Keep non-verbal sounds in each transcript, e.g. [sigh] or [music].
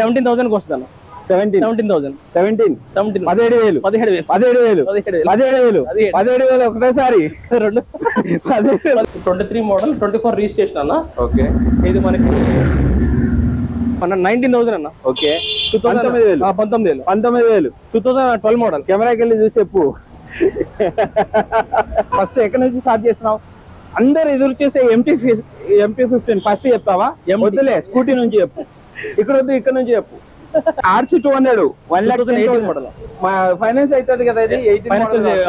Seventeen thousand seventeen seventeen thousand seventeen seventeen పదిహేడు వేలు. పదిహేడు వేలు. పదిహేడు వేలు. పదిహేడు వేలు. పదిహేడు వేలు. ఒకటేసారి. రెండు. [laughs] Twenty three model twenty four registration అన్న. ఓకే. ఇది మనకి అన్న నైన్టీన్ థౌసండ్ అన్న. ఓకే. పంతొమ్మిది వేలు. పంతొమ్మిది వేలు. పంతొమ్మిది వేలు. టూ థౌసండ్ ట్వెల్వ్ మోడల్ కెమెరాకి వెళ్ళి చూసి చెప్పు. [laughs] ఫస్ట్ ఎక్కడి నుంచి స్టార్ట్ చేస్తున్నావు? అందరు ఎదురు చేసే ఎంటీ ఎంటీ ఫిఫ్టీన్ ఫస్ట్ చెప్తావా. వద్దులే స్కూటీ నుంచి చెప్పు. ఇక్కడ వద్దు ఇక్కడ నుంచి చెప్పు. RC two hundred one lakh 2018 model. Finance అవుతుంది కదా ఇది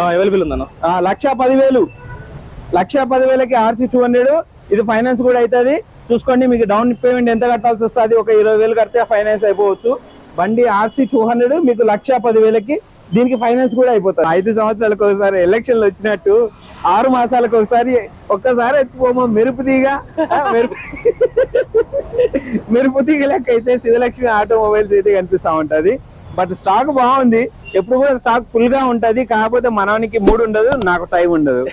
అవైలబుల్ ఉందన్న. లక్ష పదివేలు. లక్ష పదివేలకి ఆర్సీ టూ హండ్రెడ్ ఇది ఫైనాన్స్ కూడా అవుతుంది చూసుకోండి మీకు డౌన్ పేమెంట్ ఎంత కట్టాల్సి వస్తుంది? ఒక ఇరవై వేలు కడితే ఫైనాన్స్ అయిపోవచ్చు. బండి ఆర్సీ టూ హండ్రెడ్ మీకు లక్ష పదివేలకి దీనికి ఫైనాన్స్ కూడా అయిపోతుంది ఐదు సంవత్సరాలకు ఒకసారి ఎలక్షన్లు వచ్చినట్టు ఆరు మాసాలకు ఒకసారి ఒక్కసారి ఎత్తిపోమో మెరుపు తీగ? మెరుపు మెరుపు తీగ లెక్క అయితే శివలక్ష్మి ఆటోమొబైల్స్ అయితే కనిపిస్తా ఉంటది. బట్ స్టాక్ బాగుంది. ఎప్పుడు కూడా స్టాక్ ఫుల్గా ఉంటది. కాకపోతే మనవనికి మూడు ఉండదు నాకు టైం ఉండదు.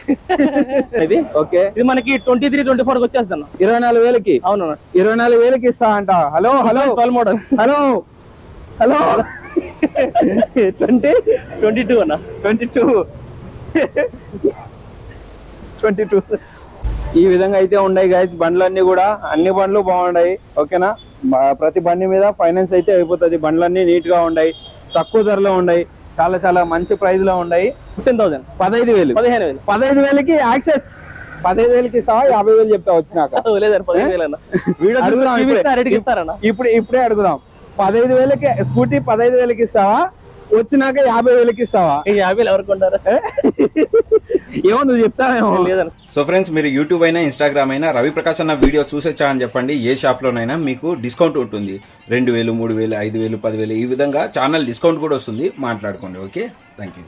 ఇది? ఓకే. ఇది మనకి ట్వంటీ త్రీ ట్వంటీ ఫోర్ వచ్చేస్తుంది అన్న. ఇరవై నాలుగు వేలకి? అవునన్న. ఇరవై నాలుగు వేలకి ఇస్తా అంట. Hello hello. Model hello. Hello. Twenty twenty two అన్న. ట్వంటీ టూ ట్వంటీ టూ ఈ విధంగా అయితే ఉన్నాయి గైస్ బండ్లన్నీ కూడా అన్ని బండ్లు బాగున్నాయి ఓకేనా? ప్రతి బండి మీద ఫైనాన్స్ అయితే అయిపోతుంది. బండ్లన్నీ నీట్గా ఉన్నాయి తక్కువ ధరలో ఉన్నాయి చాలా చాలా మంచి ప్రైస్లో ఉన్నాయి. Fifteen thousand. పదహైదు వేలు. పదిహేను వేలు. పదహైదు వేలకి యాక్సెస్. పదహైదు వేలకి ఇస్తావా యాభై వేలు చెప్తా వచ్చినాక. ఇప్పుడు ఇప్పుడే అడుగుదాం. పదహైదు వేలకి స్కూటీ పదహైదు వేలకి ఇస్తావా? వచ్చినాక యాభై వేలకి ఇస్తావా? యాభై ఎవరికి ఉంటారు ఏమో నువ్వు చెప్తావేమో. సో ఫ్రెండ్స్ మీరు యూట్యూబ్ అయినా ఇన్స్టాగ్రామ్ అయినా రవి ప్రకాష్ అన్న వీడియో చూసొచ్చా అని చెప్పండి. ఏ షాప్లోనైనా మీకు డిస్కౌంట్ ఉంటుంది. రెండు వేలు మూడు వేలు ఐదు వేలు పదివేలు ఈ విధంగా ఛానల్ డిస్కౌంట్ కూడా వస్తుంది. మాట్లాడుకోండి okay? Thank you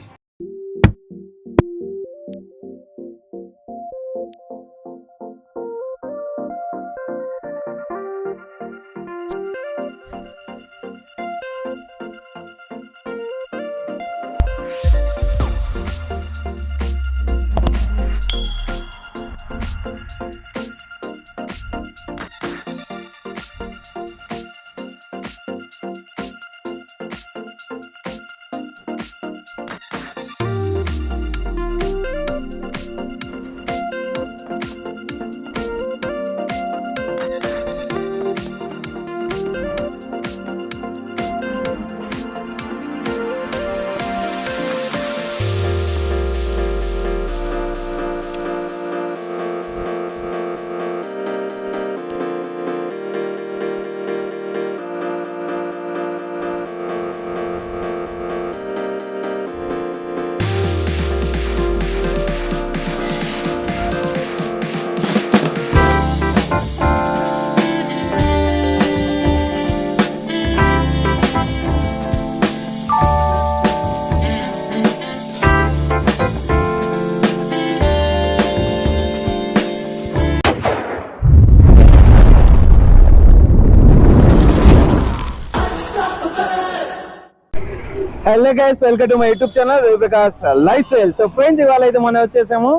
hello guys welcome to my YouTube channel Prakash life style so friends ఇవాళ అయితే మనం వచ్చేసాము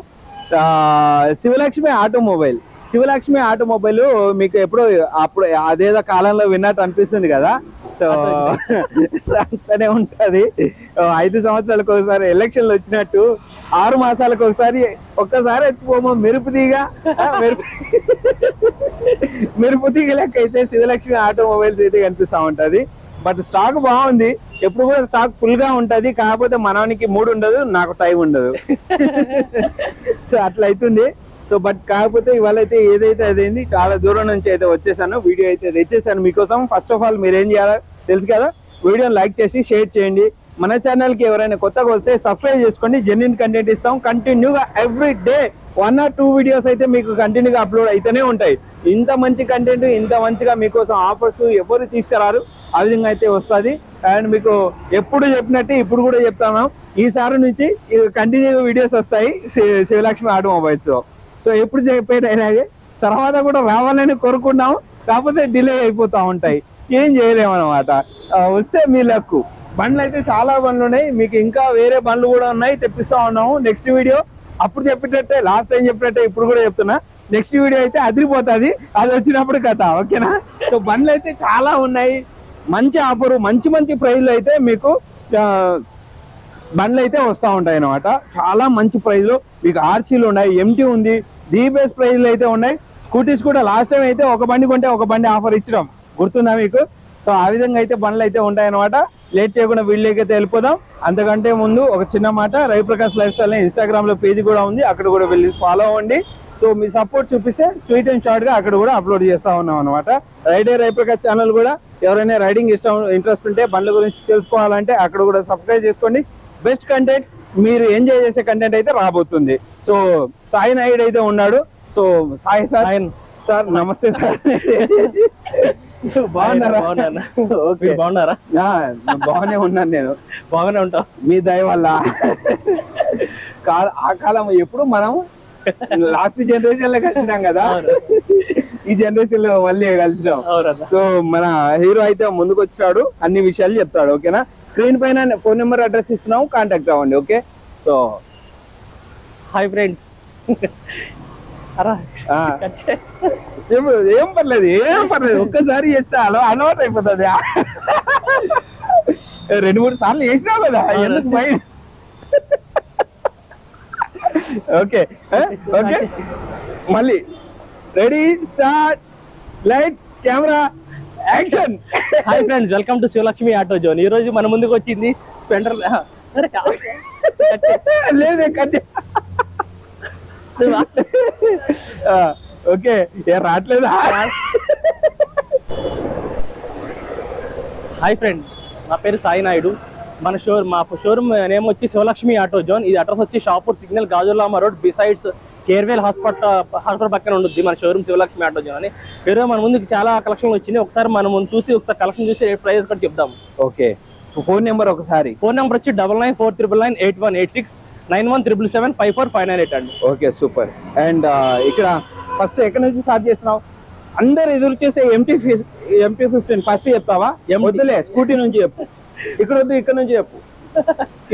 శివలక్ష్మి ఆటోమొబైల్. శివలక్ష్మి ఆటోమొబైల్ మీకు ఎప్పుడు అప్పుడు అదేదో కాలంలో విన్నట్టు అనిపిస్తుంది కదా. సో అట్లనే [laughs] ఉంటది. ఐదు సంవత్సరాలకు ఒకసారి ఎలక్షన్లు వచ్చినట్టు ఆరు మాసాలకు ఒకసారి ఒక్కసారి ఎత్తిపోమో మెరుపు తీగ ఆ, మెరుపు [laughs] మెరుపు తీగ లెక్క అయితే శివలక్ష్మి ఆటోమొబైల్స్ అయితే కనిపిస్తా ఉంటది. బట్ స్టాక్ బాగుంది. ఎప్పుడు కూడా స్టాక్ ఫుల్గా ఉంటది. కాకపోతే మనవనికి మూడు ఉండదు నాకు టైం ఉండదు. [laughs] సో అట్లా అవుతుంది సో బట్ కాకపోతే ఇవాళ అయితే ఏదైతే అదేంది చాలా దూరం నుంచి అయితే వచ్చేసాను. వీడియో అయితే తెచ్చేసాను మీకోసం. ఫస్ట్ ఆఫ్ ఆల్ మీరు ఏం చేయాలో తెలుసు కదా? వీడియోని లైక్ చేసి షేర్ చేయండి. మన ఛానల్కి ఎవరైనా కొత్తగా వస్తే సబ్స్క్రైబ్ చేసుకోండి. జెన్యున్ కంటెంట్ ఇస్తాం. కంటిన్యూగా every day one or two videos అయితే మీకు కంటిన్యూగా అప్లోడ్ అయితేనే ఉంటాయి. ఇంత మంచి కంటెంట్ ఇంత మంచిగా మీకోసం ఆఫర్స్ ఎవరు తీసుకురారు? ఆ విధంగా అయితే వస్తుంది. అండ్ మీకు ఎప్పుడు చెప్పినట్టు ఇప్పుడు కూడా చెప్తాను ఈసారి నుంచి కంటిన్యూ వీడియోస్ వస్తాయి. శివలక్ష్మి ఆటోమొబైల్స్ సో ఎప్పుడు చెప్పేది తర్వాత కూడా రావాలని కోరుకున్నాం కాకపోతే డిలే అయిపోతా ఉంటాయి. ఏం చేయలేము అనమాట వస్తే మీ లక్కు. బండ్లు అయితే చాలా బండ్లు ఉన్నాయి. మీకు ఇంకా వేరే బండ్లు కూడా ఉన్నాయి. తెప్పిస్తా ఉన్నాము. నెక్స్ట్ వీడియో అప్పుడు చెప్పినట్టే లాస్ట్ టైం చెప్పినట్టే ఇప్పుడు కూడా చెప్తున్నా. నెక్స్ట్ వీడియో అయితే అదిరిపోతుంది. అది వచ్చినప్పుడు కథ. ఓకేనా? సో బండ్లు అయితే చాలా ఉన్నాయి. మంచి ఆఫర్ మంచి మంచి ప్రైజ్లు అయితే మీకు బండ్లు అయితే వస్తూ ఉంటాయి అనమాట చాలా మంచి ప్రైజ్లు. మీకు ఆర్సీలు ఉన్నాయి ఎంటీ ఉంది ది ప్రైజ్లు అయితే ఉన్నాయి. స్కూటీస్ కూడా లాస్ట్ టైం అయితే ఒక బండి కొంటే ఒక బండి ఆఫర్ ఇచ్చడం గుర్తుందా మీకు? సో ఆ విధంగా అయితే బండ్లు అయితే ఉంటాయన్నమాట లేట్ చేయకుండా వీళ్ళకైతే వెళ్ళిపోదాం. అంతకంటే ముందు ఒక చిన్న మాట రవిప్రకాష్ లైఫ్ స్టైల్ ఇన్స్టాగ్రామ్లో పేజ్ కూడా ఉంది. అక్కడ కూడా వెళ్ళి ఫాలో అవ్వండి. సో మీ సపోర్ట్ చూపిస్తే స్వీట్ అండ్ షార్ట్గా అక్కడ కూడా అప్లోడ్ చేస్తా ఉన్నాం అనమాట రైడే రవిప్రకాష్ ఛానల్ కూడా. ఎవరైనా రైడింగ్ ఇష్టం ఇంట్రెస్ట్ ఉంటే బండ్ల గురించి తెలుసుకోవాలంటే అక్కడ కూడా సబ్స్క్రైబ్ చేసుకోండి. బెస్ట్ కంటెంట్ మీరు ఎంజాయ్ చేసే కంటెంట్ అయితే రాబోతుంది. సో సాయి నాయుడు అయితే ఉన్నాడు. So Sai sir. సార్ నమస్తే సార్. [laughs] బాగున్నారా? బాగున్నాను. ఓకే. మీరు బాగున్నారా? ఆ, బాగానే ఉన్నాను నేను. బాగానే ఉంటాం మీ దయ వల్ల. ఆ కాలం ఎప్పుడు మనం [laughs] లాస్ట్ జనరేషన్లో కలిసినాం కదా. ఈ జనరేషన్లో మళ్ళీ కలిసినాం. సో మన హీరో అయితే ముందుకు వచ్చాడు అన్ని విషయాలు చెప్తాడు ఓకేనా? స్క్రీన్ పైన ఫోన్ నెంబర్ అడ్రస్ ఇస్తున్నాం కాంటాక్ట్ అవ్వండి ఓకే? సో హాయ్ ఫ్రెండ్స్ ఏం పర్లేదు ఏం పర్లేదు ఒక్కసారి చేస్తే అలా అలవాటు అయిపోతుంది రెండు మూడు సార్లు చేసినావు కదా ఎందుకు భయం? ఓకే? ఓకే. మళ్ళీ ready start lights camera action hi friends welcome to Sivalakshmi auto zone ఈ రోజు మన ముందుకు వచ్చింది స్పెండర్ లేదే కట్ ఓకే. ఏ రావట్లేదా? హాయ్ ఫ్రెండ్ నా పేరు సాయి నాయుడు. మన షోర్ మా షోరూమ్ నేమ్ వచ్చి శివలక్ష్మి ఆటో జోన్. ఇది అడ్రస్ వచ్చి Shapur signal Gajulama road besides Carewell hospital hospital పక్కన ఉంటుంది మన షోరూమ్ శివలక్ష్మి ఆటో జోన్ అని. ఈరోజు మన ముందుకు చాలా కలెక్షన్లు వచ్చినాయి. ఒకసారి మనం చూసి ఒకసారి కలెక్షన్ చూసి ప్రైస్ కూడా చెప్దాం. ఓకే. ఫోన్ నెంబర్ ఒకసారి. ఫోన్ నెంబర్ వచ్చి double nine four triple nine eight one eight six nine one triple seven five four five nine eight అండి. Okay super. అండ్ ఇక్కడ ఫస్ట్ ఎక్కడి నుంచి స్టార్ట్ చేస్తున్నావు? అందరు ఎదురు చేసే ఎంటీ ఎంటీ ఫిఫ్టీన్ ఫస్ట్ చెప్తావా. వద్దులే స్కూటీ నుంచి చెప్పు. ఇక్కడ వద్దు ఇక్కడ నుంచి చెప్పు.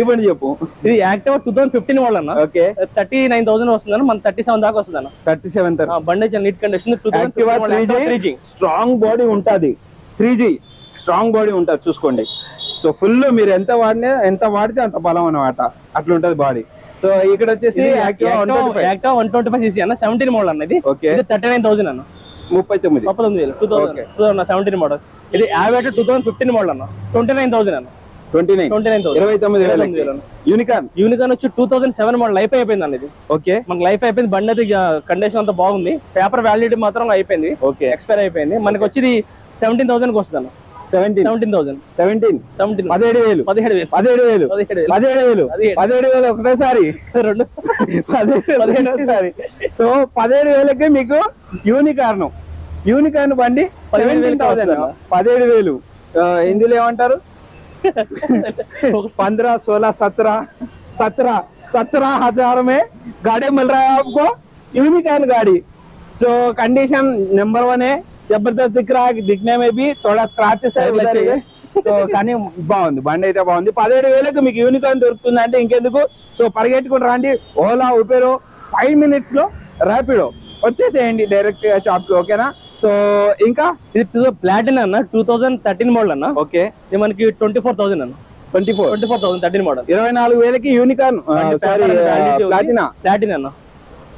ఇవ్వండి చెప్పు. ఇది యాక్టివ్ టూ థౌసండ్ ఫిఫ్టీన్ వాళ్ళు అన్న ఓకే. థర్టీ నైన్ థౌసండ్ వస్తుందన్న మన థర్టీ సెవెన్ దాకా వస్తుందన్న. థర్టీ సెవెన్ ఆ, బండి చాలా neat condition two thousand strong body ఉంటుంది. త్రీ జీ స్ట్రాంగ్ బాడీ ఉంటుంది చూసుకోండి. సో ఫుల్ మీరు ఎంత వాడినా ఎంత వాడితే అంత బలం అన్నమాట. అట్లా ఉంటది బాడీ సో ఇక్కడ వచ్చేసి Activa one twenty five CC అన్న సెవెంటీన్ మోడల్ అన్న ఇది. ఓకే. థర్టీ నైన్ థౌసండ్ అన్న. ముప్పై తొమ్మిది. ముప్పై తొమ్మిది two thousand. Two thousand seventeen model ఇది average two thousand fifteen model అన్న. ట్వంటీ నైన్ థౌసండ్ అన్న. ట్వంటీ నైన్ ట్వంటీ నైన్ ఇరవై తొమ్మిది వేల. వచ్చి two thousand seven model life అయిపోయింది ఇది. ఓకే. మనకి లైఫ్ అయిపోయింది బండి అయితే కండిషన్ అంతా బాగుంది. పేపర్ వ్యాలిడిటీ మాత్రం అయిపోయింది. ఓకే. ఎక్స్పైర్ అయిపోయింది. మనకి వచ్చి సెవెంటీన్ థౌసండ్ వస్తుంది seventeen seventeen thousand seventeen seventeen పదిహేడు వేలు. పదిహేడు వేలు. పదిహేడు వేలు. పదిహేడు వేలు. పదిహేడు వేలు. ఒకటేసారి. రెండు. [laughs] సో పదిహేడు వేలకి మీకు యూనికార్న్ యూనికార్న్ బండి సెవెంటీన్ వేలకి థౌసండ్? పదిహేడు వేలు. ఇందులో ఏమంటారు? [laughs] पंद्रह सोलह सत्रह सत्रह सत्रह हजार में गाड़ी मिल रहा है आपको यूनिकॉर्न गाड़ी सो कंडीशन नंबर वन है जबरदस्त दिख रहा है दिखने में भी थोड़ा स्क्रैचेस है उधर इधर. సో కానీ బాగుంది బండి అయితే బాగుంది పదిహేడు వేలకు మీకు యూనికార్న్ దొరుకుతుంది అంటే ఇంకెందుకు సో పరిగెట్టుకుని రండి ఓలా ఉబేరో ఫైవ్ మినిట్స్ లో ర్యాపిడో వచ్చేసేయండి డైరెక్ట్ గా షాప్ కి ఓకేనా సో ఇంకా ఇది ప్లాటిన్ అన్న? టూ థౌసండ్ థర్టీన్ మోడల్ అన్న? ఓకే. ఇది మనకి ట్వంటీ ఫోర్ థౌసండ్ అన్న. Twenty four twenty four thousand thirteen model ఇరవై నాలుగు వేలకి యూనికార్న్ సారీ ప్లాటినా ప్లాటిన్ అన్న.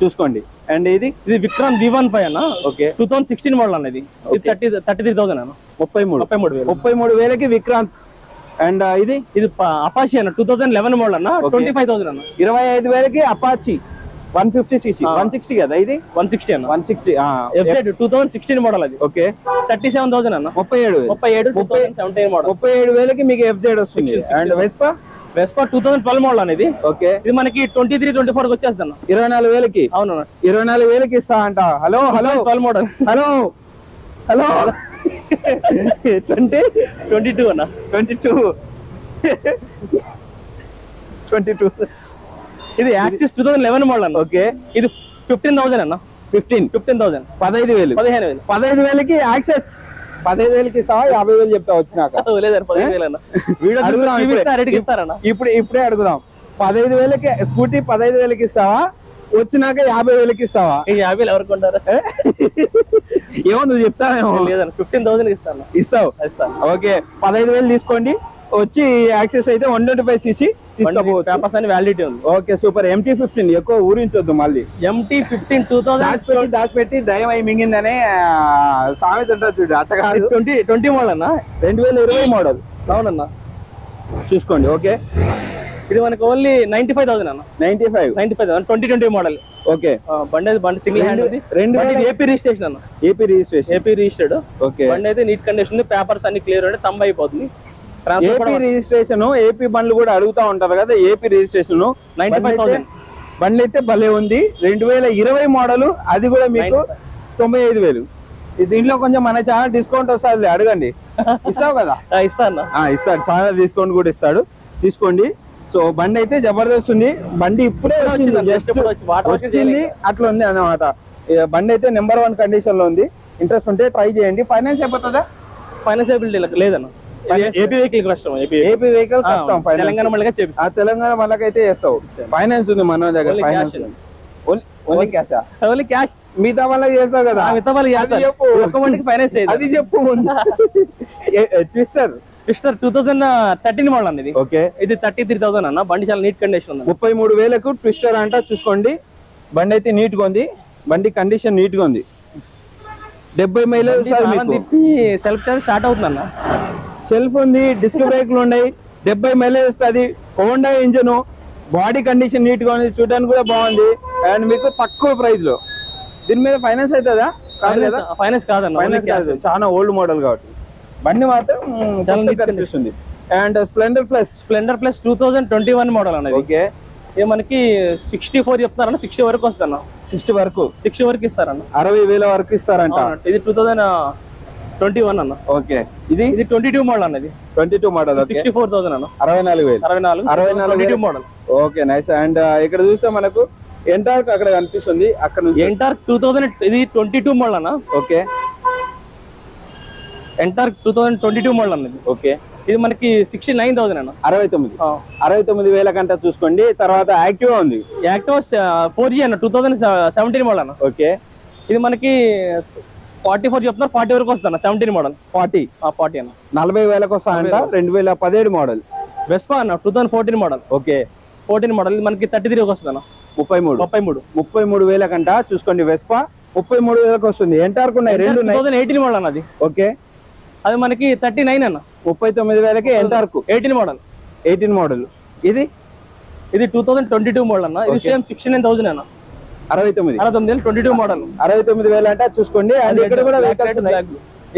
చూసుకోండి. అండ్ ఇది? ఇది విక్రాంత్ వి వన్ ఫైవ్ అన్న. Okay. Two thousand sixteen model అన్న ఇది. థర్టీ థర్టీ త్రీ థౌసండ్ అన్న. ముప్పై మూడు. ముప్పై మూడు వేలు. ముప్పై మూడు వేలకి విక్రాంత్ అండ్ ఇది? ఇది అపాషి అన్న. టూ థౌసండ్ లెవెన్ మోడల్ అన్న. ట్వంటీ ఫైవ్ థౌసండ్ అన్న. ఇరవై ఐదు వేలకి Apache one fifty Ah. One sixty కదా ఇది? వన్ సిక్స్టీ అన్న. One sixty two thousand sixteen model అది. ఓకే. థర్టీ సెవెన్ థౌసండ్ అన్న. ముప్పై ఏడు. ముప్పై ఏడు ముప్పై- సెవెంటీన్ మోడల్ ముప్పై ఏడు వేలకి మీకు ఎఫ్జెడ్ వస్తుంది. 16, and Vespa Vespa two thousand twelve model అనేది ఓకే. ఇది మనకి ట్వంటీ త్రీ ట్వంటీ ఫోర్ వచ్చేస్తుంది అన్న ఇరవై నాలుగు వేలకి? అవును ఇరవై నాలుగు వేలకి ఇస్తా అంట. Hello hello twelve model hello hello twenty twenty two అన్న. ట్వంటీ టూ ట్వంటీ టూ ఇది Access two thousand eleven model అన్న. ఓకే ఇది ఫిఫ్టీన్ థౌసండ్ అన్న. ఫిఫ్టీన్ ఫిఫ్టీన్ థౌసండ్ పదహైదు వేలు. పదిహేను వేలు. పదహైదు వేలకి యాక్సెస్ పదహైదు వేలకి ఇస్తావా యాభై వేలు చెప్తా వచ్చినాక ఇప్పుడే. ఇప్పుడు ఇప్పుడే అడుగుదాం. పదహైదు వేలకి స్కూటీ పదహైదు వేలకి ఇస్తావా? వచ్చినాక యాభై వేలకి ఇస్తావా? ఈ యాభైలు ఎవరికి ఉంటారు ఏమో నువ్వు చెప్తావేమో. లేదన్న ఫిఫ్టీన్ థౌసండ్ ఇస్తాను ఇస్తావు. ఇస్తాను. ఓకే. పదహైదు వేలు తీసుకోండి. వచ్చి యాక్సెస్ అయితే వన్ ట్వంటీ ఫైవ్ సీసీ తీసుకోపోవచ్చు. పేపర్స్ అని వ్యాలిడిటీ ఉంది. Okay super. ఎంటీ ఫిఫ్టీన్ ఎక్కువ ఊరించొద్దు మళ్ళీ. ఎంటీ ఫిఫ్టీన్ టూ థౌసండ్ దాచిపెట్టి దాచిపెట్టి దయం అయి మింగిందనే సామెత ఉంటుంది చూడు అట్ట కాదు. ట్వంటీ ట్వంటీ మోడల్ అన్న? రెండు వేల ఇరవై మోడల్ అవునన్నా. చూసుకోండి ఓకే. ఇది మనకి ఓన్లీ నైన్టీ ఫైవ్ థౌసండ్ అన్న. Ninety five. Ninety five thousand twenty twenty model okay. బండి అయితే బండి సింగిల్ హ్యాండ్ ఉంది. రెండు ఏపీ రిజిస్ట్రేషన్ అన్న. AP registration AP registered okay. బండి అయితే నీట్ కండిషన్ ఉంది పేపర్స్ అన్ని క్లియర్ ఉంటే తంబ అయిపోతుంది ఏపీ రిజిస్ట్రేషన్ ఏపీ బండ్లు కూడా అడుగుతా ఉంటారు కదా ఏపీ రిజిస్ట్రేషన్ 95,000. బండ్లు అయితే భలే ఉంది. రెండు వేల ఇరవై మోడల్ అది కూడా మీకు తొంభై ఐదు వేలు. దీంట్లో కొంచెం మన చాలా డిస్కౌంట్ వస్తుంది అడగండి. ఇస్తావు కదా? [laughs] ఇస్తా అన్న. ఆ ఇస్తాడు. చాలా డిస్కౌంట్ కూడా ఇస్తాడు. తీసుకోండి. సో బండి అయితే జబర్దస్త్ ఉంది. బండి ఇప్పుడే వచ్చింది. జస్ట్ వచ్చింది. అట్లా ఉంది అన్నమాట. బండి అయితే నెంబర్ వన్ కండిషన్లో ఉంది. ఇంట్రెస్ట్ ఉంటే ట్రై చేయండి. ఫైనాన్స్ అయిపోతుందా? ఫైనాన్స్ లేదన్న. ఏపీ వెహికల్ కష్టం ఏపీ ఏపీ వెహికల్ కష్టం ఫైనాన్స్ తెలంగాణ మళ్ళీ చేపిస్తాం. ఆ తెలంగాణ వాళ్ళకైతే చేస్తావు. ఫైనాన్స్ ఉంది మన దగ్గర finance only cash only cash మిగతా వాళ్ళకి చేస్తావు కదా? మిగతా వాళ్ళకి. చెప్పు. ఒక్క finance చేయదు. అది చెప్పు. Twister mister two thousand thirteen model అన్న ఇది. ఓకే ఇది థర్టీ త్రీ థౌసండ్ అన్న. బండి చాలా నీట్ కండిషన్ ఉంది. ముప్పై మూడు వేలకు ట్విస్టర్ అంట చూసుకోండి. బండి అయితే నీట్గా ఉంది. బండి కండిషన్ నీట్గా ఉంది. డెబ్బై మైలేజ్ సెల్ఫ్ చార్జ్ స్టార్ట్ అవుతుంది అన్న సెల్ఫ్ ఉంది డిస్క్ బ్రేక్లు ఉన్నాయి. డెబ్బై మైలేజ్ వస్తుంది హోండా ఇంజన్. బాడీ కండిషన్ నీట్గా ఉంది. చూడడానికి కూడా బాగుంది. అండ్ మీకు తక్కువ ప్రైస్లో దీని మీద ఫైనాన్స్ అవుతుందా? కాదు కదా? ఫైనాన్స్ ఫైనాన్స్ కాదు. చాలా ఓల్డ్ మోడల్ కాబట్టి. బండి మాత్రం చాలా కనిపిస్తుంది. And Splendor plus. Splendor plus two thousand twenty one model అన్నది. ఓకే. ఇది మనకి సిక్స్టీ ఫోర్ చెప్తారన్న సిక్స్టీ వరకు వస్తాను సిక్స్టీ వరకు. సిక్స్టీ వరకు ఇస్తారన్న. అరవై వేల వరకు ఇస్తారంట. ఇది టూ థౌసండ్ ట్వంటీ వన్ అన్న. ఓకే. ఇది? ఇది ట్వంటీ టూ మోడల్ అన్నది twenty two model sixty four thousand అన్న. అరవై నాలుగు వేలు. అరవై నాలుగు. అరవై నాలుగు. Model okay nice. అండ్ ఇక్కడ చూస్తే మనకు ఎంటార్క్ అక్కడ కనిపిస్తుంది. అక్కడ నుంచి ఎంటార్ టూ థౌసండ్ ఇది ట్వంటీ టూ మోడల్ అన్న. Okay. Ntorq two thousand twenty two model అన్నది ఓకే. ఇది మనకి సిక్స్టీ నైన్ థౌసండ్ అన్న. అరవై తొమ్మిది. అరవై తొమ్మిది వేల కంట చూసుకోండి. తర్వాత యాక్టివ్ ఉంది. యాక్టివ్ ఫోర్ జీ అన్న టూ థౌసండ్ సెవెంటీన్ మోడల్ అన్న. ఓకే. ఇది మనకి ఫార్టీ ఫోర్ చెప్తున్నారు ఫార్టీ వరకు వస్తుంది సెవెంటీన్ మోడల్. ఫార్టీ ఫార్టీ అన్న. నలభై వేలకు వస్తాయంట రెండు వేల పదిహేడు మోడల్. వెస్పా అన్న two thousand fourteen model. Okay. Fourteen model మనకి థర్టీ త్రీ వస్తుంది అన్న. ముప్పై మూడు. ముప్పై మూడు. ముప్పై మూడు వేల కంట చూసుకోండి వెస్పా. ముప్పై మూడు వేలకు వస్తుంది. ఎంటార్క్ ఉన్నాయి? రెండు థౌసండ్ ఎయిటీన్ మోడల్ అన్నది ఓకే. అది మనకి థర్టీ నైన్ అన్న. ముప్పై తొమ్మిది వేలకి Ntorq eighteen model. Eighteen model. ఇది? ఇది two thousand twenty two model అన్న. ఇది. సేమ్ సిక్స్టీ నైన్ థౌసండ్ అన్న. అరవై తొమ్మిది. అరవై తొమ్మిది ట్వంటీ టూ మోడల్ అరవై తొమ్మిది వేలు అంటే చూసుకోండి. అండ్ ఇక్కడ కూడా.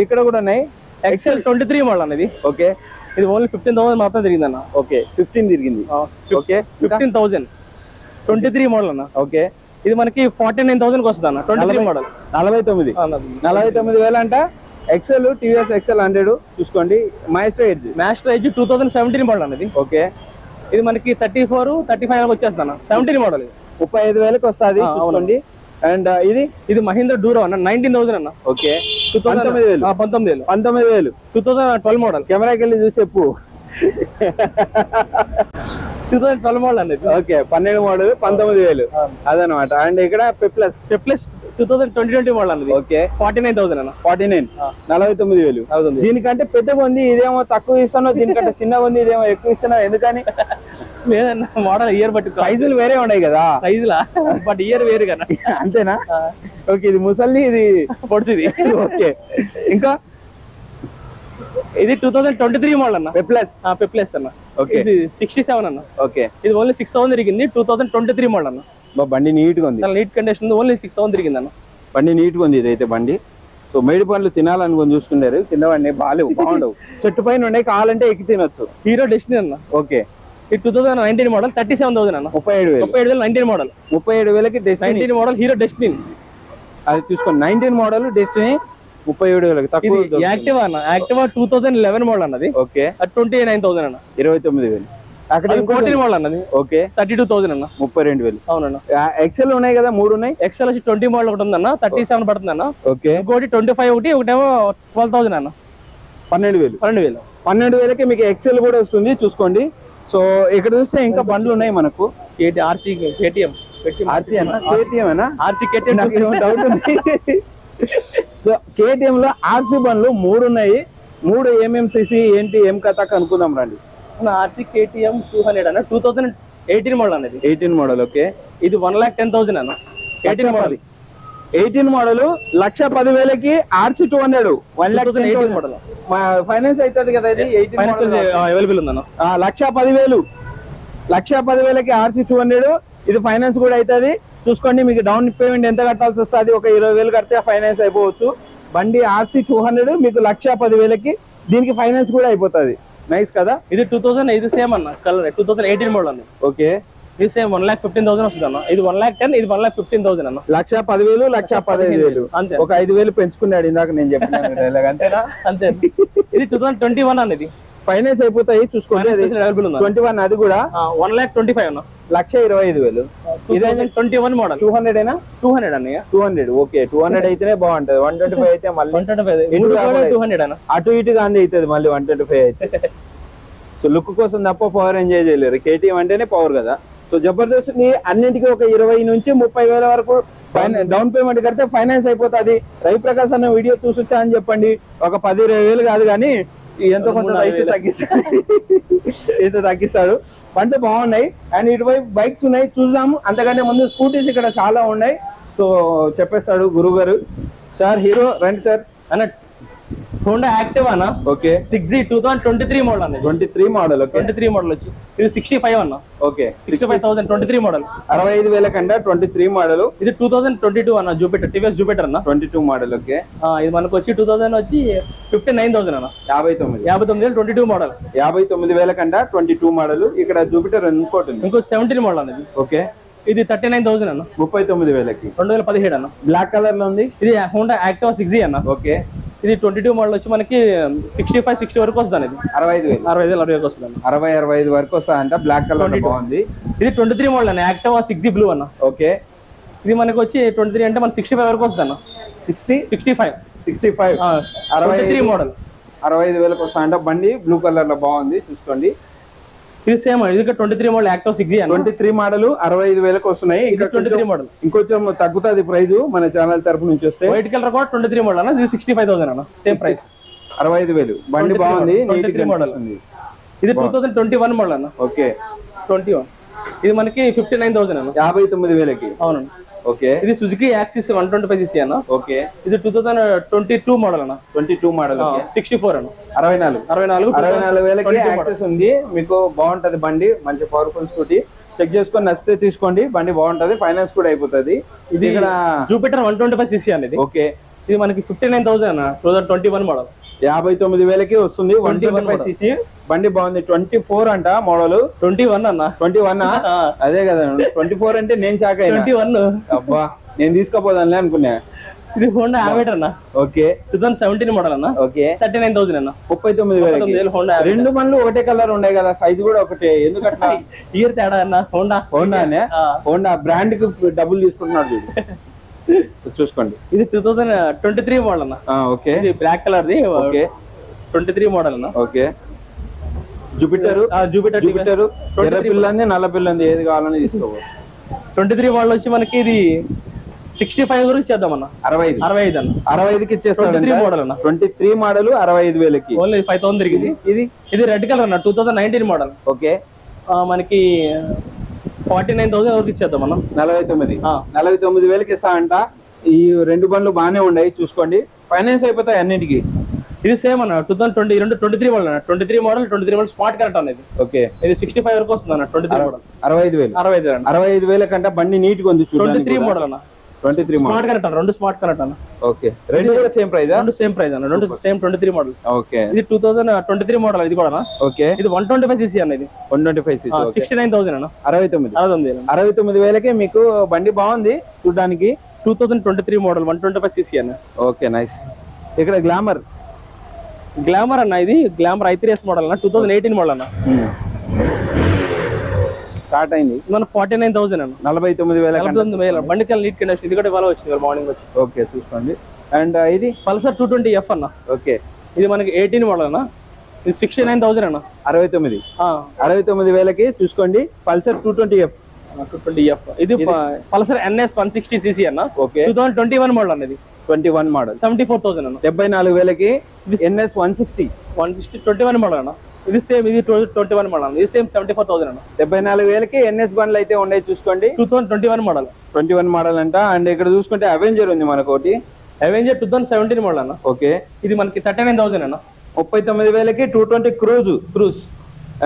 ఇక్కడ కూడా ఉన్నాయి. ఎక్సెల్ ట్వంటీ త్రీ మోడల్ అన్నది ఓకే. ఇది ఓన్లీ ఫిఫ్టీన్ థౌసండ్ మాత్రం తిరిగిందన్న. ఓకే ఫిఫ్టీన్ తిరిగింది. Okay. Fifteen thousand twenty three model అన్న. ఓకే. ఇది మనకి ఫార్టీ నైన్ థౌసండ్ వస్తుంది అన్న ట్వంటీ త్రీ మోడల్ నలభై తొమ్మిది. నలభై. తొమ్మిది వేలు అంట. ఎక్సెల్ టీవీఎస్ ఎక్సెల్ హండ్రెడ్ చూసుకోండి. Maestro Edge Maestro Edge two thousand seventeen model అన్నది. ఓకే. ఇది మనకి థర్టీ ఫోర్ థర్టీ ఫైవ్ వచ్చేస్తాను సెవెంటీన్ మోడల్ ముప్పై ఐదు వేలకు వస్తుంది. చూసుకోండి. అండ్ ఇది ఇది మహీంద్రా డూరో అన్న నైన్టీన్ థౌసండ్ అన్న. ఓకే. టూ పంతొమ్మిది వేలు. పంతొమ్మిది వేలు. పంతొమ్మిది వేలు. టూ థౌసండ్ ట్వెల్వ్ మోడల్ కెమెరాకి వెళ్ళి చూసి చెప్పు. టూ థౌసండ్ ట్వెల్వ్ మోడల్ అనేది ఓకే పన్నెండు మోడల్ పంతొమ్మిది వేలు. అదనమాట అండ్ ఇక్కడ plus plus two thousand twenty twenty model అనేది ఓకే. ఫార్టీ నైన్ థౌసండ్ అన్న. ఫార్టీ నైన్ నలభై తొమ్మిది వేలు. దీనికంటే పెద్దగా ఉంది ఇదేమో తక్కువ ఇస్తాను దీనికంటే [laughs] చిన్నగా ఉంది ఇదేమో ఎక్కువ ఇస్తాను ఎందుకని? లేదన్న మోడల్ ఇయర్ బట్టి సైజులు వేరే ఉన్నాయి కదా. సైజులా బట్ ఇయర్ వేరు కదా. [laughs] అంతేనా? ఓకే ఇది ముసలి ఇది పొడిచింది. ఓకే. ఇంకా? ఇది two thousand twenty three model అన్న ప్లస్ పెప్లెస్ అన్న. Okay. ఇది సిక్స్టీ సెవెన్ అన్న. ఓకే. ఇది ఓన్లీ సిక్స్ థౌసండ్ తిరిగింది two thousand twenty three model అన్న బండి నీట్గా ఉంది neat condition only six thousand తిరిగింది అన్న. బండి నీట్గా ఉంది ఇదైతే బండి. సో మేడి పండ్లు తినాలనుకొని చూసుకున్నారు. కింద బండి బాగాలేవు బాగుండవు. చెట్టు పైన ఉన్నాయి కావాలంటే ఎక్కి తినొచ్చు. హీరో డెస్టినీ అన్న. ఓకే. ఇది two thousand nineteen model thirty seven thousand అన్న. ముప్పై ఏడు వేలు. ముప్పై ఏడు వేలు నైన్టీన్ మోడల్ ముప్పై ఏడు వేలకి నైన్టీన్ మోడల్ హీరో డెస్టినీ అది చూసుకోండి. నైన్టీన్ మోడల్ డెస్టినీ ముప్పై ఏడు వేలకి. తక్కువ యాక్టివా అన్న. Activa two thousand eleven model అన్నది. ఓకే. ట్వంటీ నైన్ థౌసండ్ అన్న. ఇరవై తొమ్మిది వేలు. అక్కడ ఫోర్టీన్ మోడల్ అన్నది. ఓకే. థర్టీ టూ థౌసండ్ అన్న. ముప్పై రెండు వేలు. అవునన్న. ఎక్సెల్ ఉన్నాయి కదా? మూడు ఉన్నాయి? ఎక్సెల్ వచ్చి ట్వంటీ మోడల్ ఒకటి ఉందన్న. థర్టీ సెవెన్ పడుతుంది అన్న. ఓకే. ఇంకోటి ట్వంటీ ఫైవ్ ఒకటి ఒకటేమో ట్వెల్వ్ థౌసండ్ అన్న. పన్నెండు వేలు. పన్నెండు వేలు. పన్నెండు వేలకి మీకు ఎక్సెల్ కూడా వస్తుంది. చూసుకోండి. సో ఇక్కడ చూస్తే ఇంకా బండ్లు ఉన్నాయి మనకు. RC KTM. ఆర్సీ అన్న? కేటీఎం ఆర్సీ కేటీఎం డౌట్ ఉంది. సో కేటీఎం లో ఆర్సీ బండ్లు మూడు ఉన్నాయి. మూడు ఎంఎంసీసీ ఏంటి ఏం కథ కనుక్కుందాం రండి. ఆర్సీ కేటీఎం టూ హండ్రెడ్ అన్న? టూ థౌసండ్ ఎయిటీన్ మోడల్ అనేది ఎయిటీన్ మోడల్ ఓకే. ఇది వన్ లాక్ టెన్ థౌసండ్ అన్న. Eighteen model. ఎయిటీన్ మోడల్ లక్ష పదివేలకి RC two hundred one lakh eighteen model. Finance అవుతుంది కదా ఇది? అవైలబుల్ ఉందన్న. లక్ష పదివేలు. లక్ష పదివేలకి ఆర్సీ టూ హండ్రెడ్ ఇది ఫైనాన్స్ కూడా అవుతుంది. చూసుకోండి మీకు డౌన్ పేమెంట్ ఎంత కట్టాల్సి వస్తుంది? ఒక ఇరవై వేలు కడితే ఫైనాన్స్ అయిపోవచ్చు. బండి ఆర్సీ టూ హండ్రెడ్ మీకు లక్ష పదివేలకి దీనికి ఫైనాన్స్ కూడా అయిపోతుంది. నైస్ కదా? ఇది టూ థౌసండ్ ఇది సేమ్ అన్న colour. Two thousand eighteen model okay. ఇది same one lakh fifteen thousand వస్తుంది అన్న. ఇది వన్ లాక్ టెన్ ఇది వన్ లాక్ ఫిఫ్టీన్ థౌసండ్ అన్న. లక్ష పదివేలు లక్ష పదిహేను వేలు. అంతే. ఒక ఐదు వేలు పెంచుకున్నాడు ఇందాక నేను. అంతేనా? అంతే. ఇది టూ థౌసండ్ ట్వంటీ వన్ అనేది ఫైనాన్స్ అయిపోతాయి చూసుకోండి ట్వంటీ వన్ అది కూడా వన్ లాక్ ట్వంటీ ఫైవ్ అన్న. లక్ష ఇరవై ఐదు వేలు. Twenty one model two hundred అయినా టూ హండ్రెడ్ అన్నయ్య. Two hundred okay. Two hundred అయితేనే బాగుంటది. వన్ ట్వంటీ ఫైవ్ అయితే మళ్ళీ one twenty five two hundred అన్న. అటు ఇటు గాంధీ అవుతుంది మళ్ళీ వన్ ట్వంటీ ఫైవ్ అయితే. [laughs] సో లుక్ కోసం తప్ప పవర్ ఎంజాయ్ చేయలేరు. కేటీఎం అంటేనే పవర్ కదా. సో జబర్దస్త్ని అన్నింటికి ఒక ఇరవై నుంచి ముప్పై వేల వరకు డౌన్ పేమెంట్ కడితే ఫైనాన్స్ అయిపోతుంది. రవి ప్రకాశ్ అన్న వీడియో చూసొచ్చా అని చెప్పండి. ఒక పది ఇరవై వేలు కాదు కానీ ఎంతో కొంత నాలుగు తగ్గిస్తాడు. అయితే తగ్గిస్తాడు. పంట బాగున్నాయి. అండ్ ఇటువైపు బైక్స్ ఉన్నాయి. చూద్దాము. అంతకంటే ముందు స్కూటీస్ ఇక్కడ చాలా ఉన్నాయి. సో చెప్పేస్తాడు గురువు గారు సార్ హీరో రండి సార్. అన్న హోండా యాక్టివ్ అన్న? Okay. Six G two thousand twenty three model అన్న twenty three model twenty three model వచ్చి. ఇది సిక్స్టీ ఫైవ్ అన్న. Okay. Sixty five thousand twenty three model. అరవై ఐదు వేల కంటే ట్వంటీ త్రీ మోడల్. ఇది టూ థౌసండ్ ట్వంటీ టూ అన్న జూపిటర్ టీవీఎస్ జూపిటర్ అన్న. Twenty two model okay. ఇది మనకు వచ్చి టూ థౌసండ్ వచ్చి ఫిఫ్టీ నైన్ థౌసండ్ అన్న. యాభై తొమ్మిది. యాభై తొమ్మిది వేలు ట్వంటీ టూ మోడల్. యాభై తొమ్మిది వేల కంటే ట్వంటీ టూ మోడల్. ఇక్కడ జూపిటర్ ఇంకోటి ఇంకో సెవెంటీన్ మోడల్ అనేది ఓకే. ఇది థర్టీ నైన్ థౌసండ్ అన్న. ముప్పై తొమ్మిది వేలకి. రెండు వేల పదిహేడు అన్న. బ్లాక్ కలర్లో ఉంది? ఇది హోండా యాక్టివా సిక్స్ జీ అన్న. ఓకే. ఇది ట్వంటీ టూ మోడల్ వచ్చి మనకి సిక్స్టీ ఫైవ్ సిక్స్టీ వరకు వస్తుంది ఇది. అరవై ఐదు వేలు. అరవై వేలు అరవై వరకు వస్తుంది అరవై అరవై ఐదు వరకు వస్తాయంట. Black colour 22. బాగుంది. ఇది ట్వంటీ త్రీ మోడల్ అన్న యాక్టివా సిక్స్ జీ బ్లూ అన్న. ఓకే. ఇది మనకి వచ్చి ట్వంటీ త్రీ అంటే మన సిక్స్టీ ఫైవ్ వరకు వస్తుంది అన్న sixty? Sixty five. Sixty five. అరవై త్రీ ఐదు. మోడల్. అరవై ఐదు వేలకు వస్తాయంట. బండి బ్లూ కలర్లో బాగుంది. చూసుకోండి. ఇది సేమ్ ఇది twenty three model active six twenty three model అరవై ఐదు వేలకు వస్తున్నాయి. ఇంకా ట్వంటీ త్రీ మోడల్ ఇంకొంచెం తగ్గుతుంది ప్రైజ్ మన ఛానల్ తరపు నుంచి వస్తే. వైట్ కలర్ కూడా ట్వంటీ త్రీ మోడల్ అన్న. ఇది సిక్స్టీ ఫైవ్ థౌసండ్ అన్న సేమ్ ప్రైస్ అరవై ఐదు వేలు. బండి 23 బాగుంది. 23 model. కనిపిస్తుంది. ఇది two thousand twenty one model అన్న. ఓకే. ట్వంటీ వన్ ఇది మనకి ఫిఫ్టీ నైన్ థౌసండ్ అన్న. యాభై తొమ్మిది వేలకి. అవునండి. ఓకే. ఇది Suzuki Access one twenty five CC అన్న. ఓకే. ఇది two thousand twenty two model అన్న. Twenty two model sixty four అన్న. అరవై నాలుగు. అరవై నాలుగు అరవై నాలుగు వేలకి 22 model. యాక్సెస్ ఉంది. మీకు బాగుంటది బండి. మంచి పవర్ఫుల్ స్కూటీ చెక్ చేసుకొని నచ్చితే తీసుకోండి. బండి బాగుంటది. ఫైనాన్స్ కూడా అయిపోతుంది. ఇది ఇక్కడ Jupiter one twenty five CC అనేది ఓకే. ఇది మనకి ఫిఫ్టీ నైన్ థౌసండ్ అన్న. Two thousand twenty one model యాభై తొమ్మిది వేలకి వస్తుంది. One 21 twenty five. సీసీ. బండి బాగుంది. ట్వంటీ ఫోర్ అంట మోడల్. ట్వంటీ వన్ అన్న. ట్వంటీ వన్ [laughs] అదే కదా. ట్వంటీ ఫోర్ అంటే నేను షాక్ ట్వంటీ వన్. అబ్బా నేను తీసుకోపోదానులే అనుకున్నా. ఇది హోండా యావేటర్ అన్న. Okay. Two thousand seventeen model అన్న. ఓకే. థర్టీ నైన్ థౌసండ్ అన్న. ముప్పై తొమ్మిది వేలు హోండా రెండు బండ్లు ఒకటే కలర్ ఉన్నాయి కదా. సైజు కూడా ఒకటే. ఎందుకట్లా? [laughs] ఇయర్ తేడా అన్న. హోండా హోండానే ఆ. హోండా బ్రాండ్కి డబ్బులు తీసుకుంటున్నాడు [laughs] చూసుకోండి. ఇది two thousand twenty three model అన్న. ఓకే. ఇది బ్లాక్ కలర్ ది ఓకే. ట్వంటీ త్రీ మోడల్ అన్న. ఓకే. జూపిటర్. Jupiter Jupiter. ఎర్ర పిల్ల ఉంది నల్ల పిల్ల ఉంది ఏది కావాలని తీసుకోవచ్చు. ట్వంటీ త్రీ మోడల్ వచ్చి మనకి ఇది సిక్స్టీ ఫైవ్ వరకు ఇచ్చేద్దాం అన్న. అరవై ఐదు అరవై ఐదు అన్న. అరవై ఐదుకి ఇచ్చేస్తాడు 23 model అన్న. ట్వంటీ త్రీ మోడల్ అరవై ఐదు వేలకి. ఓన్లీ ఫైవ్ థౌసండ్ తిరిగింది. ఇది? ఇది రెడ్ కలర్ అన్న two thousand nineteen model okay. మనకి ఫార్టీ నైన్ థౌసండ్ వరకు ఇచ్చేద్దాం అన్న? నలభై తొమ్మిది. ఆ. నలభై తొమ్మిది వేలకి ఇస్తా అంట. ఈ రెండు బండ్లు బాగానే ఉన్నాయి చూసుకోండి. ఫైనాన్స్ అయిపోతాయి అన్నిటికి. ఇది సేమ్ అన్న టూ థౌసండ్ ట్వంటీ రెండు ట్వంటీ త్రీ మోడల్ అన్న. Twenty three model twenty three model smart correct అనేది. ఓకే. ఇది సిక్స్టీ ఫైవ్ వరకు వస్తుంది అన్న ట్వంటీ త్రీ మోడల్ అరవై ఐదు వేలు. అరవై ఐదు అరవై ఐదు వేల కంటే బండి నీట్గా ఉంది ట్వంటీ త్రీ మోడల్ అన్న. ట్వంటీ త్రీ స్మార్ట్ కరెక్ట్ అన్న రెండు స్మార్ట్ కరెక్ట్ అన్న. ఓకే రెండు కూడా సేమ్ ప్రైజా రెండు సేమ్ ప్రైస్ అన్న రెండు same twenty three model okay ఇది two thousand twenty three model ఇది కూడా. ఓకే ఇది వన్ ట్వంటీ ఫైవ్ సీసీ అన్న ఇది. One twenty five CC sixty nine thousand అన్న. అరవై తొమ్మిది. అరవై తొమ్మిది అరవై తొమ్మిది వేలకి మీకు బండి బాగుంది చూడడానికి? Two thousand twenty three model one twenty five CC అన్న. ఓకే నైస్ ఇక్కడ గ్లామర్ గ్లామర్ అన్న ఇది Glamour i three S model అన్న టూ థౌసండ్ ఎయిటీన్ మోడల్ అన్న. స్టార్ట్ అయింది. మన ఫార్టీ నైన్ థౌసండ్ అన్న. నలభై తొమ్మిది వేల నలభై తొమ్మిది వేల. బండికి నీట్ కండిషన్ ఇది కూడా ఇవాళ వచ్చింది మార్నింగ్ వచ్చి. ఓకే చూసుకోండి. అండ్ ఇది? పల్సర్ టూ ట్వంటీ ఎఫ్ అన్న. ఓకే. ఇది మనకి ఎయిటీన్ మోడల్ అన్న. ఇది సిక్స్టీ నైన్ థౌసండ్ అన్న. అరవై తొమ్మిది. అరవై తొమ్మిది వేలకి చూసుకోండి. Pulsar two twenty F twenty F ఇది Pulsar NS one sixty CC అన్న. Okay. Two thousand twenty one model అన్నది twenty one model seventy four thousand అన్న. డెబ్బై నాలుగు వేలకి NS one sixty. One sixty twenty one model అన్న. ఇది same ఇది ట్వంటీ వన్ మోడల్ అన్న. ఇది సేమ్ సెవెంటీ ఫోర్ థౌసండ్ అన్న. డెబ్బై నాలుగు వేలకి ఎన్ఎస్ బండ్లు అయితే ఉన్నాయి చూసుకోండి. Two thousand twenty one model twenty one model అంట. అండ్ ఇక్కడ చూసుకుంటే అవెంజర్ ఉంది మనకు ఒకటి Avenger two thousand seventeen model అన్న. ఓకే. ఇది మనకి థర్టీ నైన్ థౌసండ్ అన్న. ముప్పై తొమ్మిది వేలకి two twenty cruise cruise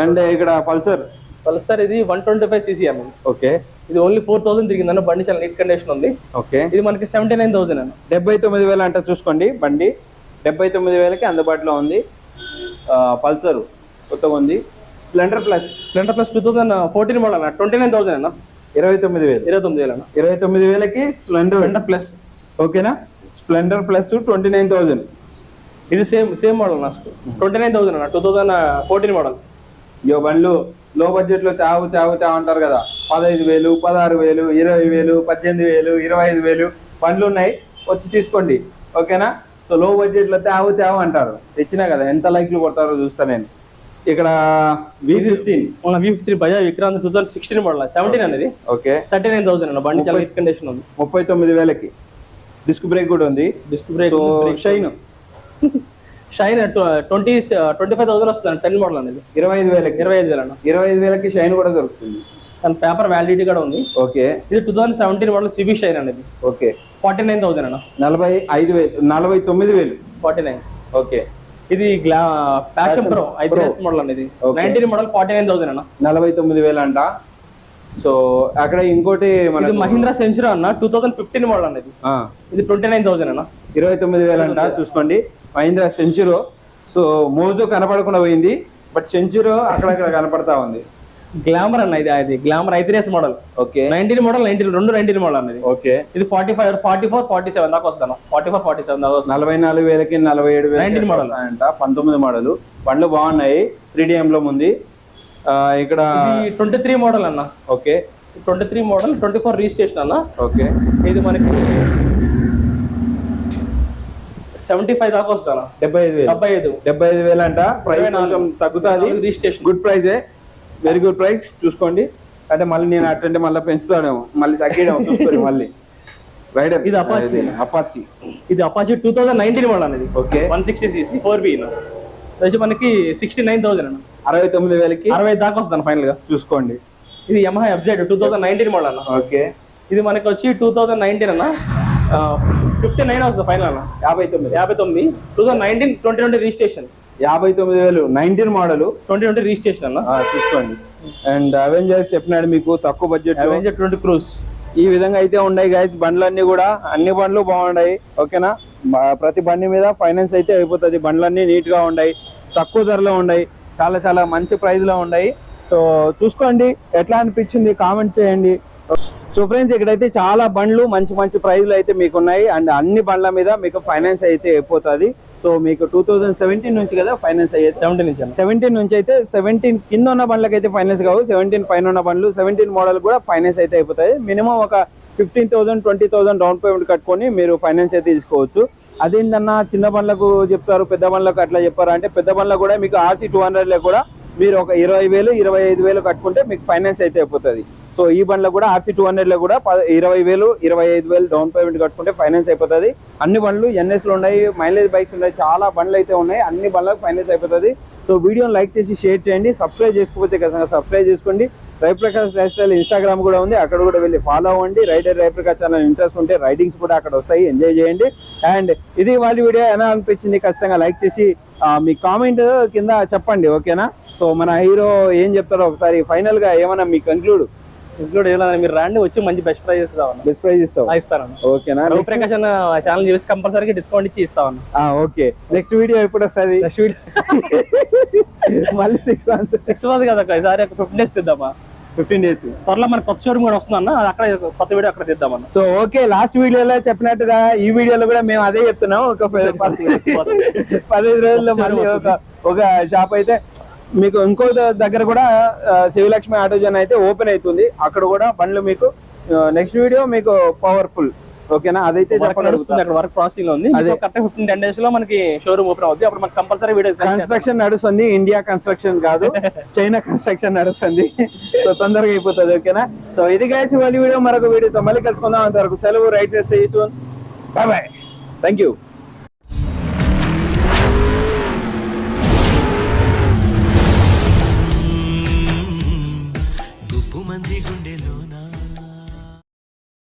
and ఇక్కడ పల్సర్ పల్సర్ ఇది వన్ ట్వంటీ ఫైవ్ సీసీ అన్న. ఓకే. ఇది ఓన్లీ ఫోర్ థౌసండ్ తిరిగిందన్న బండి చాలా నీట్ కండిషన్ ఉంది. ఓకే. ఇది మనకి సెవెంటీ నైన్ థౌసండ్ అన్న. డెబ్బై తొమ్మిది వేలు అంట చూసుకోండి బండి. డెబ్బై తొమ్మిది వేలకి అందుబాటులో ఉంది. పల్సర్ కొత్తగా ఉంది. Splendor plus Splendor plus two thousand fourteen model అన్న. ట్వంటీ నైన్ థౌసండ్ అన్న. ఇరవై తొమ్మిది వేలు. ఇరవై తొమ్మిది వేలు అన్న. ఇరవై తొమ్మిది వేలకి స్ప్లెండర్ స్ప్లెండర్ ప్లస్ ఓకేనా? Splendor plus twenty nine thousand ఇది సేమ్ సేమ్ మోడల్ అన్న. ట్వంటీ నైన్ థౌసండ్ అన్న టూ థౌసండ్ ఫోర్టీన్ మోడల్ ఇయో బండ్లు లో బడ్జెట్లో చావు చావు చావు అంటారు కదా. పదహైదు వేలు పదహారు వేలు ఇరవై వేలు పద్దెనిమిది వేలు ఇరవై ఐదు వేలు బండ్లు ఉన్నాయి వచ్చి తీసుకోండి. ఓకేనా? సో లో బడ్జెట్లో తేవు తేవు అంటారు. తెచ్చినా కదా ఎంత లైక్లు కొడతారో చూస్తా నేను. ఇక్కడ V fifteen V Bajaj Vikrant two thousand sixteen model? Seventeen అనేది? ఓకే. థర్టీ నైన్ థౌసండ్ అన్న బండి చాలా కండిషన్ ఉంది. ముప్పై తొమ్మిది వేలకి. డిస్క్ బ్రేక్ కూడా ఉంది. Disc brake Shine Shine twenty twenty five thousand వస్తుంది టెన్ మోడల్ అనేది. ఇరవై ఐదు వేలకి. ఇరవై ఐదు వేలు అన్న ఇరవై ఐదు వేలకి షైన్ కూడా దొరుకుతుంది. దాని పేపర్ వ్యాలిడిటీ కూడా ఉంది. ఓకే. ఇది two thousand seventeen model CB Shine అనేది. ఓకే. ఫార్టీ నైన్ థౌసండ్ అన్న. నలభై ఐదు వేలు నలభై తొమ్మిది వేలు. Forty nine okay. ఇది Passion ప్రో ఐదు. మోడల్ అనేది. Nineteen model forty nine thousand అన్న. నలభై తొమ్మిది వేలు అంట సో అక్కడ ఇంకోటి మన మహీంద్రా సెంచురీ అన్న టూ థౌసండ్ ఫిఫ్టీన్ మోడల్ అనేది ఇది. ట్వంటీ నైన్ థౌసండ్ అన్న. ఇరవై తొమ్మిది వేలు అంట చూసుకోండి. మహీంద్రా సెంచురో. సో మోజో కనపడకుండా పోయింది. బట్ సెంచురో అక్కడక్కడ కనపడతా ఉంది. గ్లామర్ అన్న ఇది అది Glamour i three S model. Okay. Nineteen model nineteen రెండు నైన్టీన్ మోడల్ అనేది ఓకే. ఇది forty five forty four forty seven దాకా వస్తాను ఫార్టీ ఫోర్ ఫార్టీ సెవెన్ దాకా నలభై నాలుగు వేలకి నలభై ఏడు 19 model. అంట పంతొమ్మిది మోడల్. బండ్లు బాగున్నాయి. త్రీ లో ఉంది. ఇక్కడ ట్వంటీ త్రీ మోడల్ అన్న. Okay. Twenty three model twenty four registration అన్న. ఓకే. ఇది మనకి సెవెంటీ ఫైవ్ దాకా వస్తాను డెబ్బై ఐదు వేలు. డెబ్బై ఐదు. డెబ్బై ఐదు వేలు అంట ప్రైస్. కొంచెం తగ్గుతుంది. రిజిస్ట్రేషన్ గుడ్ ప్రైజే వెరీ గుడ్ ప్రైస్ చూసుకోండి. అంటే మళ్ళీ నేను అటెండ్ మళ్ళీ పెంచుతాడేమో. మళ్ళీ తగ్గేయడం చూసుకోండి మళ్ళీ. రైడర్ ఇది Apache. అపాచి ఇది Apache two thousand nineteen model అనేది. Okay one sixty CC four B వచ్చి మనకి సిక్స్టీ నైన్ థౌసండ్ అన్న. అరవై తొమ్మిది వేలకి అరవై దాకా వస్తాను ఫైనల్గా. చూసుకోండి. ఇది Yamaha FZ two thousand nineteen model అన్న. ఓకే ఇది మనకి వచ్చి టూ థౌసండ్ నైన్టీన్ అన్న. ఫిఫ్టీ నైన్ వస్తుంది ఫైనల్ అన్న. యాభై తొమ్మిది. యాభై తొమ్మిది. Two thousand nineteen twenty twenty registration యాభై తొమ్మిది వేలు nineteen model. Twenty twenty registration చూసుకోండి అండ్ అవెంజర్ చెప్పినాడు మీకు తక్కువ బడ్జెట్ అవెంజర్ ట్వంటీ క్రూజ్ ఈ విధంగా అయితే ఉన్నాయి గైస్ బండ్లన్నీ కూడా. అన్ని బండ్లు బాగున్నాయి ఓకేనా? ప్రతి బండి మీద ఫైనాన్స్ అయితే అయిపోతుంది. బండ్లన్నీ నీట్గా ఉన్నాయి తక్కువ ధరలో ఉన్నాయి చాలా చాలా మంచి ప్రైస్లో ఉన్నాయి. సో చూసుకోండి ఎట్లా అనిపించింది కామెంట్ చేయండి. సో ఫ్రెండ్స్ ఇక్కడైతే చాలా బండ్లు మంచి మంచి ప్రైజ్లు అయితే మీకు ఉన్నాయి అండ్ అన్ని బండ్ల మీద మీకు ఫైనాన్స్ అయితే అయిపోతుంది. సో మీకు టూ థౌజండ్ సెవెంటీన్ నుంచి కదా ఫైనాన్స్ అయ్యేది? సెవెంటీన్ నుంచి సెవెంటీన్ నుంచి అయితే సెవెంటీన్ కింద ఉన్న బండ్లకి అయితే ఫైనాన్స్ కావు. సెవెంటీన్ పైన ఉన్న బండ్లు సెవెంటీన్ మోడల్ కూడా ఫైనాన్స్ అయితే అయిపోతాయి. మినిమం ఒక fifteen thousand twenty thousand down payment కట్టుకొని మీరు ఫైనాన్స్ అయితే తీసుకోవచ్చు. అదేంటన్నా చిన్న బండ్లకు చెప్తారు పెద్ద బండ్లకు అట్లా చెప్పారు అంటే పెద్ద బండ్లకు కూడా మీకు ఆర్సీ టూ హండ్రెడ్లో కూడా మీరు ఒక ఇరవై వేలు ఇరవై ఐదు వేలు కట్టుకుంటే మీకు ఫైనాన్స్ అయితే అయిపోతుంది. సో ఈ బండ్లో కూడా ఆర్సీ టూ హండ్రెడ్లో కూడా ప- ఇరవై వేలు ఇరవై ఐదు వేలు డౌన్ పేమెంట్ కట్టుకుంటే ఫైనాన్స్ అయిపోతుంది. అన్ని బండ్లు ఎన్ఎస్లు ఉన్నాయి మైలేజ్ బైక్స్ ఉన్నాయి చాలా బండ్లు అయితే ఉన్నాయి అన్ని బండ్లకు ఫైనాన్స్ అయిపోతుంది. సో వీడియోని లైక్ చేసి షేర్ చేయండి సబ్స్క్రైబ్ చేసుకోకపోతే ఖచ్చితంగా సబ్స్క్రైబ్ చేసుకోండి. రవిప్రకాష్ లైఫ్ స్టైల్ ఇన్స్టాగ్రామ్ కూడా ఉంది అక్కడ కూడా వెళ్ళి ఫాలో అవ్వండి. రైడర్ రవిప్రకాష్ ఛానల్ ఇంట్రెస్ట్ ఉంటే రైడింగ్స్ కూడా అక్కడ వస్తాయి ఎంజాయ్ చేయండి. అండ్ ఇది వాళ్ళ వీడియో ఎలా అనిపించింది ఖచ్చితంగా లైక్ చేసి మీ కామెంట్ కింద చెప్పండి ఓకేనా? సో మన హీరో ఏం చెప్తారో ఒకసారి ఫైనల్గా ఏమైనా మీ కంక్లూడ్ ఇంక్లూడ్ చేయాలని మీరు రాండి వచ్చి మంచి బెస్ట్ ప్రైస్ ఇస్తామన్న బెస్ట్ ప్రైజ్ ఇస్తావు? ఇస్తానన్న. ఓకేనా? రవిప్రకాష్ అన్న ఛానల్ చేసి కంపల్సరీగా డిస్కౌంట్ ఇచ్చి ఇస్తామన్న ఓకే. నెక్స్ట్ వీడియో ఎప్పుడు వస్తుంది? నెక్స్ట్ వీడియో మళ్ళీ సిక్స్ మంత్స్ సిక్స్ మంత్ కదా ఈసారి ఫిఫ్టీన్ డేస్ తీద్దామా? ఫిఫ్టీన్ డేస్ త్వరలో మన కొత్త షోరూమ్ కూడా వస్తుందన్న అక్కడ కొత్త వీడియో అక్కడ తీద్దామన్న. సో ఓకే లాస్ట్ వీడియోలో చెప్పినట్టుగా ఈ వీడియోలో కూడా మేము అదే చెప్తున్నాం. ఒక [laughs] పదిహేను రోజుల్లో మళ్ళీ ఒక ఒక షాప్ అయితే మీకు ఇంకో దగ్గర కూడా శివలక్ష్మి ఆటో జన్ అయితే ఓపెన్ అవుతుంది. అక్కడ కూడా బండ్లు మీకు నెక్స్ట్ వీడియో మీకు పవర్ఫుల్ ఓకేనా? అదైతే నడుస్తుంది అక్కడ వర్క్ ప్రాసెసింగ్లో ఉంది. కరెక్ట్ ఫిఫ్టీన్ టెన్ డేస్లో మనకి షోరూమ్ ఓపెన్ అవుతుంది అప్పుడు మనకి కంపల్సరీ వీడియో కన్స్ట్రక్షన్ నడుస్తుంది. ఇండియా కన్స్ట్రక్షన్ కాదు. [laughs] చైనా కన్స్ట్రక్షన్ నడుస్తుంది. సో తొందరగా అయిపోతుంది ఓకేనా? సో ఇది కలిసి వాళ్ళ వీడియో మరొక వీడియోతో మళ్ళీ కలుసుకుందాం. అంతవరకు సెలవు. రైట్ చేస్తే బాయ్ బాయ్ థ్యాంక్ యూ